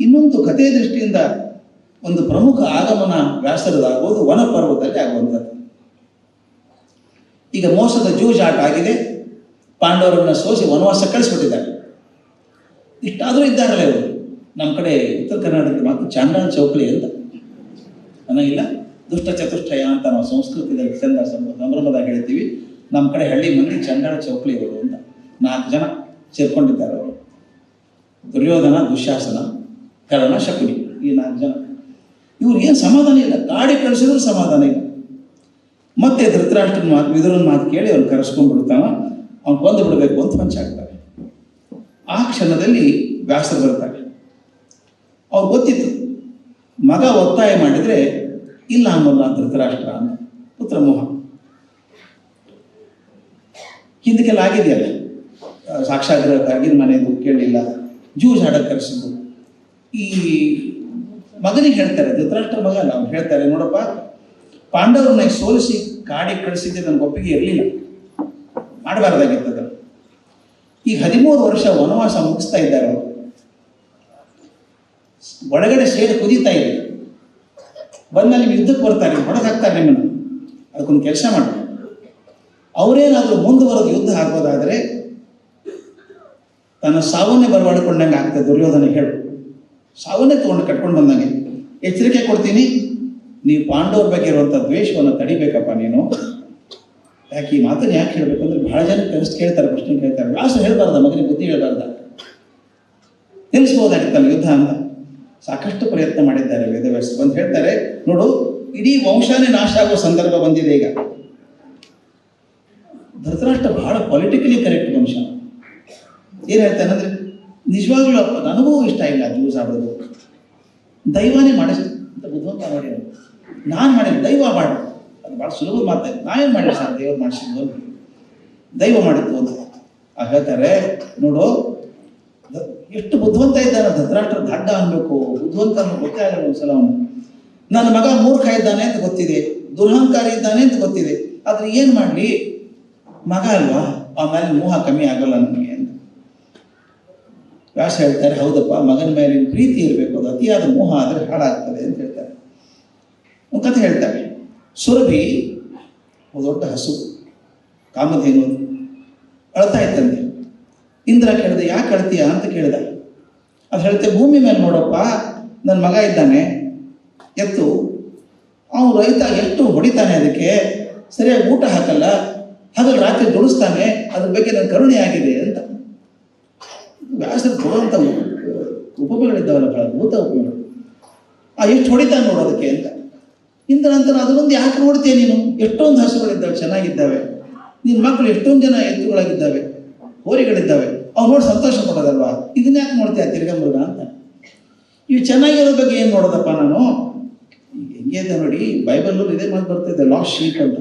ಇನ್ನೊಂದು ಕಥೆಯ ದೃಷ್ಟಿಯಿಂದ ಒಂದು ಪ್ರಮುಖ ಆಗಮನ ವ್ಯಾಸರದಾಗುವುದು ವನ ಪರ್ವದಲ್ಲಿ ಆಗುವಂಥದ್ದು. ಈಗ ಮೋಸದ ಜೂಜಾಟ ಆಗಿದೆ, ಪಾಂಡವರನ್ನ ಸೋಸಿ ವನವಾಸ ಕಳಿಸ್ಬಿಟ್ಟಿದ್ದಾರೆ. ಇಷ್ಟಾದರೂ ಇದ್ದಾರಲ್ಲ ಇವರು. ನಮ್ಮ ಕಡೆ ಉತ್ತರ ಕರ್ನಾಟಕದ ಮಾತು ಚಾಂಡಾಳ ಚೌಕಳಿ ಅಂತ. ಅನ್ನಂಗಿಲ್ಲ ದುಷ್ಟ ಚತುಷ್ಟಯ ಅಂತ ನಾವು ಸಂಸ್ಕೃತದಲ್ಲಿ ಚಂದ ಸಂಭ್ರ- ಸಂಭ್ರಮದಾಗ ಹೇಳ್ತೀವಿ. ನಮ್ಮ ಕಡೆ ಹಳ್ಳಿ ಮಂದಿ ಚಂಡಾಳ ಚೌಕಳಿ ಅವರು ಅಂತ. ನಾಲ್ಕು ಜನ ಸೇರ್ಕೊಂಡಿದ್ದಾರೆ ಅವರು. ದುರ್ಯೋಧನ ದುಶ್ಯಾಸನ ಕರ್ಣ ಶಕುನಿ? ಈ ನಾಲ್ಕು ಜನ. ಇವ್ರು ಏನು ಸಮಾಧಾನ ಇಲ್ಲ? ಗಾಡಿ ಕಳಿಸಿದ್ರು ಸಮಾಧಾನ ಇಲ್ಲ. ಮತ್ತೆ ಧೃತರಾಷ್ಟ್ರನ ಮಾತು, ವಿದುರನ ಮಾತು ಕೇಳಿ ಅವ್ರು ಕರೆಸ್ಕೊಂಡ್ಬಿಡ್ತಾನ. ಅವ್ನು ಕೊಂದು ಬಿಡಬೇಕು ಅಂತ ಹೊಂಚಾಗ್ತಾರೆ ಆ ಕ್ಷಣದಲ್ಲಿ ವ್ಯಾಸರು ಬರ್ತಾರೆ. ಅವ್ರು ಗೊತ್ತಿತ್ತು. ಮಗ ಒತ್ತಾಯ ಮಾಡಿದರೆ, ಇಲ್ಲ ಅನ್ನೋಲ್ಲ ಧೃತರಾಷ್ಟ್ರ ಅಂತ. ಪುತ್ರ ಮೋಹ. ಹಿಂದಕ್ಕೆಲ್ಲ ಆಗಿದೆಯಲ್ಲ? ಸಾಕ್ಷಾಗ್ರಹಕ್ಕಾಗಿ ಮನೆಯದು ಕೇಳಲಿಲ್ಲ. ಜೂಜ್ ಆಡಕ್ಕೆ ಕರೆಸಿದ್ದು ಈ ಮಗನಿಗೆ ಹೇಳ್ತಾರೆ, ಧೃತರಾಷ್ಟ್ರ ಮಗ ನಾವು ಹೇಳ್ತಾರೆ, ನೋಡಪ್ಪ, ಪಾಂಡವರನ್ನ ಸೋಲಿಸಿ ಕಾಡಿಗೆ ಕಳಿಸಿದ್ದೆ, ನನಗೆ ಒಪ್ಪಿಗೆ ಇರಲಿಲ್ಲ. ಮಾಡಬಾರ್ದಾಗಿತ್ತದ ಈ ಹದಿಮೂರು ವರ್ಷ ವನವಾಸ ಮುಗಿಸ್ತಾ ಇದ್ದಾರೆ ಅವರು. ಒಳಗಡೆ ಸೇಡು ಕುದೀತಾ ಇದೆ ಬಂದಲ್ಲಿ ನೀವು ಯುದ್ಧಕ್ಕೆ ಬರ್ತಾರೆ, ಹೊಡೆದು ಹಾಕ್ತಾರೆ ನಿಮ್ಮನ್ನು. ಅದಕ್ಕೊಂದು ಕೆಲಸ ಮಾಡಿ. ಅವರೇನಾದರೂ ಮುಂದುವರೆದು ಯುದ್ಧ ಹಾಕೋದಾದರೆ ತನ್ನ ಸಾವನ್ನೇ ಬರವಾಡಿಕೊಂಡಂಗೆ ಆಗ್ತದೆ ದುರ್ಯೋಧನ ಹೇಳು. ಸಾವನ್ನೇ ತಗೊಂಡು ಕಟ್ಕೊಂಡು ಬಂದಂಗೆ, ಎಚ್ಚರಿಕೆ ಕೊಡ್ತೀನಿ, ನೀವು ಪಾಂಡವ್ರ ಬಗ್ಗೆ ಇರುವಂಥ ದ್ವೇಷವನ್ನು ತಡಿಬೇಕಪ್ಪ ನೀನು. ಯಾಕೆ ಈ ಮಾತನ್ನು ಯಾಕೆ ಹೇಳಬೇಕು ಅಂದ್ರೆ ಬಹಳ ಜನ ಕರೆಸ್ಟ್ ಕೇಳ್ತಾರೆ, ಪ್ರಶ್ನೆ ಕೇಳ್ತಾರೆ. ವ್ಯಾಸ ಹೇಳಬಾರ್ದ, ಮಗನಿಗೆ ಬುದ್ಧಿ ಹೇಳ್ಬಾರ್ದ. ನಿಲ್ಲಿಸ್ಬೋದಾಗಿತ್ತಲ್ಲ ಯುದ್ಧ ಅಂತ? ಸಾಕಷ್ಟು ಪ್ರಯತ್ನ ಮಾಡಿದ್ದಾರೆ ವೇದವ್ಯಾಸ ಬಂದು ಹೇಳ್ತಾರೆ, ನೋಡು, ಇಡೀ ವಂಶನೇ ನಾಶ ಆಗುವ ಸಂದರ್ಭ ಬಂದಿದೆ ಈಗ. ಧೃತರಾಷ್ಟ್ರ ಬಹಳ ಪೊಲಿಟಿಕಲಿ ಕರೆಕ್ಟ್ ವಂಶ. ಏನ್ ಹೇಳ್ತಾನೆ ಅಂದ್ರೆ ನಿಜವಾಗ್ಲೂ ನನಗೂ ಇಷ್ಟ ಇಲ್ಲ ಜ್ಯೂಸ್ ಆಡೋದು ದೈವನೇ ಮಾಡಿಸ್ ಅಂತ ಬುದ್ಧಿವಂತ ನೋಡಿ ನಾನು ಮಾಡಿದ ದೈವ ಮಾಡು. ಅದು ಭಾಳ ಸುಲಭ ಇದ್ದೆ ನಾವೇನು ಮಾಡಿಲ್ಲ ಸರ್ ದೇವ್ರು ಮಾಡಿಸಿದ್ದು ದೈವ ಮಾಡಿದ್ದು ಅಂತ. ಆ ಹೇಳ್ತಾರೆ, ನೋಡು ಎಷ್ಟು ಬುದ್ಧಿವಂತ ಇದ್ದಾನೆ ಧೃತರಾಷ್ಟ್ರ ದಡ್ಡ ಅನ್ಬೇಕು. ಬುದ್ಧಿವಂತ ಅನ್ನೋ ಗೊತ್ತೇ ಆಗಲ್ಲ ಒಂದ್ಸಲ ಅವನು. ನನ್ನ ಮಗ ಮೂರ್ಖ ಇದ್ದಾನೆ ಅಂತ ಗೊತ್ತಿದೆ. ದುರಹಂಕಾರಿ ಇದ್ದಾನೆ ಅಂತ ಗೊತ್ತಿದೆ. ಆದ್ರೆ ಏನು ಮಾಡಲಿ? ಮಗ ಅಲ್ವಾ? ಆಮೇಲೆ ಮೋಹ ಕಮ್ಮಿ ಆಗಲ್ಲ ನನಗೆ ಅಂತ. ವ್ಯಾಸ ಹೇಳ್ತಾರೆ, ಹೌದಪ್ಪ, ಮಗನ ಮೇಲಿನ ಪ್ರೀತಿ ಇರಬೇಕು, ಅದು ಅತಿಯಾದ ಮೋಹ ಆದರೆ ಹಾಳಾಗ್ತದೆ ಅಂತ ಹೇಳ್ತಾರೆ. ಒಂದು ಕಥೆ ಹೇಳ್ತಾರೆ. ಸುರಭಿ ದೊಡ್ಡ ಹಸು, ಕಾಮಧೇನು. ಅಳ್ತಾ ಇತ್ತಂತೆ ಇಂದ್ರ ಕೇಳಿದೆ, ಯಾಕೆ ಅಳ್ತೀಯ ಅಂತ ಕೇಳಿದ. ಅದು ಹೇಳ್ತೆ, ಭೂಮಿ ಮೇಲೆ ನೋಡಪ್ಪ, ನನ್ನ ಮಗ ಇದ್ದಾನೆ, ಎತ್ತು. ಅವನು ರೈತ, ಎಷ್ಟು ಹೊಡಿತಾನೆ ಅದಕ್ಕೆ, ಸರಿಯಾಗಿ ಊಟ ಹಾಕಲ್ಲ, ಹಗಲು ರಾತ್ರಿ ದುಡಿಸ್ತಾನೆ, ಅದ್ರ ಬಗ್ಗೆ ನನ್ನ ಕರುಣೆ ಆಗಿದೆ ಅಂತ. ವ್ಯಾಸರು ಭಗವಂತ ಉಪಮೆಗಳಿದ್ದಾವಲ್ಲ ಬಹಳ ಭೂತ ಉಪಮೆಗಳು. ಆ ಎಷ್ಟು ಹೊಡಿತಾನೆ ನೋಡೋದಕ್ಕೆ ಅಂತ. ಇಂದ ನಂತರ ಅದನ್ನೊಂದು ಯಾಕೆ ನೋಡ್ತೀಯ ನೀನು? ಎಷ್ಟೊಂದು ಹಸುಗಳಿದ್ದಾವೆ, ಚೆನ್ನಾಗಿದ್ದಾವೆ. ನಿನ್ನ ಮಕ್ಕಳು ಎಷ್ಟೊಂದು ಜನ ಎತ್ತುಗಳಾಗಿದ್ದಾವೆ, ಹೋರಿಗಳಿದ್ದಾವೆ. ಅವ್ನು ನೋಡಿ ಸಂತೋಷ ಪಡೋದಲ್ವಾ ಇದನ್ನ ಯಾಕೆ ನೋಡ್ತೀಯ ತಿರ್ಗಮೃಗ ಅಂತ. ಇವು ಚೆನ್ನಾಗಿರೋ ಬಗ್ಗೆ ಏನು ನೋಡೋದಪ್ಪ ನಾನು? ಹೆಂಗೆ ಅಂತ ನೋಡಿ, ಬೈಬಲ್ಲೂ ಇದೇ ಮಾತು ಬರ್ತಿದೆ ಲಾಸ್ಟ್ ಶೀಟ್ ಅಂತ.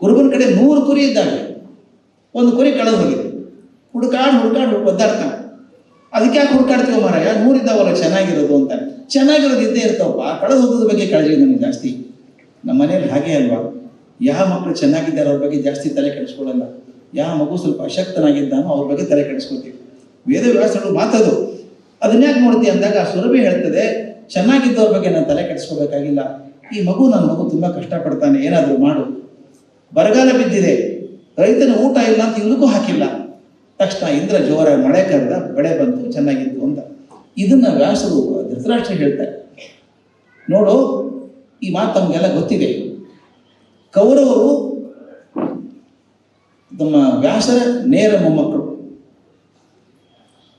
ಕುರುಬನ ಕಡೆ ನೂರು ಕುರಿ ಇದ್ದಾವೆ. ಒಂದು ಕುರಿ ಕಳೆದು ಹೋಗಿದೆ. ಹುಡುಕಾಡ್ ಹುಡುಕಾಡ್ ಒದ್ದಾಡ್ತಾನೆ. ಅದಕ್ಕೆ ಯಾಕೆ ಹುಡುಕಾಡ್ತೀವ ಮಾರಾಯ ನೂರಿದ್ದಾವಲ್ಲ ಚೆನ್ನಾಗಿರೋದು ಅಂತ. ಚೆನ್ನಾಗಿರೋದು ಇದ್ದೇ ಇರ್ತಾವಪ್ಪ. ಕಳೆದು ಹೋಗೋದ್ರ ಬಗ್ಗೆ ಕಾಳಜಿ ನನಗೆ ಜಾಸ್ತಿ. ನಮ್ಮ ಮನೇಲಿ ಹಾಗೆ ಅಲ್ವಾ? ಯಾವ ಮಕ್ಕಳು ಚೆನ್ನಾಗಿದ್ದಾರೆ ಅವ್ರ ಬಗ್ಗೆ ಜಾಸ್ತಿ ತಲೆ ಕೆಡಿಸ್ಕೊಳ್ಳಲ್ಲ. ಯಾವ ಮಗು ಸ್ವಲ್ಪ ಅಶಕ್ತನಾಗಿದ್ದಾನೋ ಅವ್ರ ಬಗ್ಗೆ ತಲೆ ಕೆಡಿಸ್ಕೊತೀವಿ. ವೇದವ್ಯಾಸಗಳು ಮಾತದು ಅದನ್ನ ಯಾಕೆ ನೋಡ್ತೀವಿ ಅಂದಾಗ ಸುರಭಿ ಹೇಳ್ತದೆ, ಚೆನ್ನಾಗಿದ್ದವ್ರ ಬಗ್ಗೆ ನಾನು ತಲೆ ಕೆಡಿಸ್ಕೋಬೇಕಾಗಿಲ್ಲ. ಈ ಮಗು ನನ್ನ ಮಗು ತುಂಬ ಕಷ್ಟಪಡ್ತಾನೆ, ಏನಾದರೂ ಮಾಡು. ಬರಗಾಲ ಬಿದ್ದಿದೆ. ರೈತನ ಊಟ ಇಲ್ಲ ಅಂತ ಇವನಿಗೂ ಹಾಕಿಲ್ಲ ತಕ್ಷಣ ಇಂದ್ರ ಜೋರಾಗಿ ಮಳೆ ಕರೆದ ಬೆಳೆ ಬಂತು, ಚೆನ್ನಾಗಿತ್ತು ಅಂತ. ಇದನ್ನ ವ್ಯಾಸರು ಧೃತರಾಷ್ಟ್ರ ಹೇಳ್ತಾರೆ. ನೋಡು, ಈ ಮಾತು ತಮಗೆಲ್ಲ ಗೊತ್ತಿದೆ. ಕೌರವರು ತಮ್ಮ ವ್ಯಾಸರ ನೇರ ಮೊಮ್ಮಕ್ಕಳು.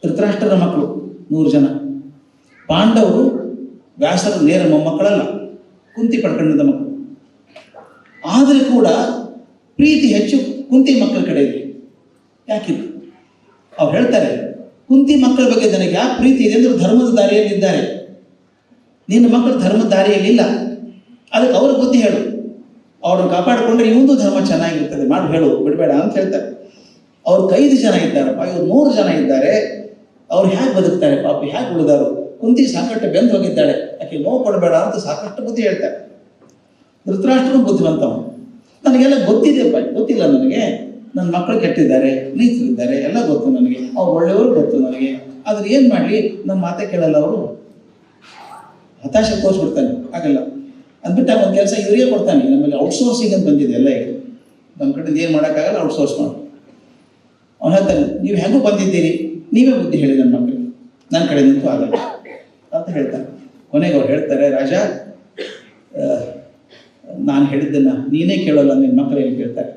ಧೃತರಾಷ್ಟ್ರದ ಮಕ್ಕಳು, ನೂರು ಜನ. ಪಾಂಡವರು ವ್ಯಾಸರ ನೇರ ಮೊಮ್ಮಕ್ಕಳಲ್ಲ, ಕುಂತಿ ಪಡ್ಕೊಂಡಿದ್ದ ಮಕ್ಕಳು. ಆದರೆ ಕೂಡ ಪ್ರೀತಿ ಹೆಚ್ಚು ಕುಂತಿ ಮಕ್ಕಳ ಕಡೆ ಇದೆ ಅವ್ರು ಹೇಳ್ತಾರೆ, ಕುಂತಿ ಮಕ್ಕಳ ಬಗ್ಗೆ ನನಗೆ ಯಾವ ಪ್ರೀತಿ ಇದೆ ಅಂದ್ರೆ ಧರ್ಮದ ದಾರಿಯಲ್ಲಿದ್ದಾರೆ. ನಿನ್ನ ಮಕ್ಕಳು ಧರ್ಮದ ದಾರಿಯಲ್ಲಿಲ್ಲ. ಅದಕ್ಕೆ ಅವರು ಬುದ್ಧಿ ಹೇಳು. ಅವ್ರನ್ನ ಕಾಪಾಡಿಕೊಂಡ್ರೆ ಇವೊಂದು ಧರ್ಮ ಚೆನ್ನಾಗಿರ್ತದೆ. ಮಾಡಿ, ಹೇಳು, ಬಿಡಬೇಡ ಅಂತ ಹೇಳ್ತಾರೆ. ಅವ್ರು ಐದು ಜನ ಇದ್ದಾರಪ್ಪ, ಇವ್ರು ನೂರು ಜನ ಇದ್ದಾರೆ. ಅವ್ರು ಹೇಗೆ ಬದುಕ್ತಾರೆ? ಪಾಪ ಹೇಗೆ ಉಳಿದಾರು ಕುಂತಿ ಸಾಕಷ್ಟು ಬೆಂದು ಹೋಗಿದ್ದಾಳೆ. ಆಕೆ ನೋವು ಕೊಡಬೇಡ ಅಂತ ಸಾಕಷ್ಟು ಬುದ್ಧಿ ಹೇಳ್ತಾರೆ. ಧೃತರಾಷ್ಟ್ರನು ಬುದ್ಧಿವಂತವ ನನಗೆಲ್ಲ ಗೊತ್ತಿದೆಯಪ್ಪ, ಗೊತ್ತಿಲ್ಲ ನನಗೆ. ನನ್ನ ಮಕ್ಕಳು ಕೆಟ್ಟಿದ್ದಾರೆ ನೀಚರಿದ್ದಾರೆ ಎಲ್ಲ ಗೊತ್ತು ನನಗೆ, ಅವ್ರು ಒಳ್ಳೆಯವರು ಗೊತ್ತು ನನಗೆ. ಆದ್ರೆ ಏನು ಮಾಡಲಿ ನಮ್ಮ ಮಾತೆ ಕೇಳಲ್ಲ ಅವರು? ಹತಾಶೆ ತೋರಿಸ್ಬಿಡ್ತಾನೆ ಆಗಲ್ಲ ಅಂದ್ಬಿಟ್ಟು ಒಂದು ಕೆಲಸ ಇವರಿಗೆ ಕೊಡ್ತಾನೆ ನಮ್ಮಲ್ಲಿ ಔಟ್ಸೋರ್ಸಿಂಗ್ ಅಂತ ಬಂದಿದೆ ಎಲ್ಲ ಈಗ. ನಮ್ಮ ಕಡೆಯಿಂದ ಏನು ಮಾಡೋಕ್ಕಾಗಲ್ಲ ಔಟ್ಸೋರ್ಸ್ ಮಾಡಿ. ಅವನು ಹೇಳ್ತಾನೆ, ನೀವು ಹೆಂಗೂ ಬಂದಿದ್ದೀರಿ, ನೀವೇ ಬುದ್ಧಿ ಹೇಳಿ ನನ್ನ ಮಕ್ಕಳಿಗೆ ನನ್ನ ಕಡೆ ನಿಂತು ಆಗಲ್ಲ. ಅಂತ ಹೇಳ್ತಾನೆ. ಕೊನೆಗೆ ಅವ್ರು ಹೇಳ್ತಾರೆ, ರಾಜಾ ನಾನು ಹೇಳಿದ್ದನ್ನು ನೀನೇ ಕೇಳೋಲ್ಲ ನಿನ್ನ ಮಕ್ಕಳು ಏನು ಕೇಳ್ತಾರೆ?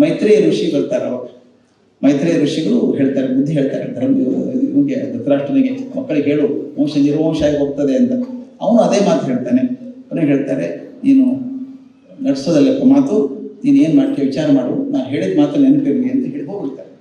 ಮೈತ್ರೇಯ ಋಷಿ ಬರ್ತಾರೆ ಅವಾಗ ಮೈತ್ರೇಯ ಋಷಿಗಳು ಹೇಳ್ತಾರೆ, ಬುದ್ಧಿ ಹೇಳ್ತಾರೆ, ಧರ್ಮ ಇವನಿಗೆ ಧೃತರಾಷ್ಟ್ರನಿಗೆ ಮಕ್ಕಳಿಗೆ ಹೇಳು, ವಂಶ ನಿರ್ವಂಶ ಆಗಿ ಹೋಗ್ತದೆ ಅಂತ. ಅವನು ಅದೇ ಮಾತು ಹೇಳ್ತಾನೆ. ಅವನಿಗೆ ಹೇಳ್ತಾರೆ, ನೀನು ನಡೆಸೋದಲ್ಲಪ್ಪ ಮಾತು, ನೀನು ಏನು ಮಾಡ್ತೀಯ ವಿಚಾರ ಮಾಡು, ನಾನು ಹೇಳಿದ ಮಾತು ನೆನಪಿರಲಿ ಅಂತ ಹೇಳಿ ಹೋಗ್ಬಿಡ್ತಾರೆ.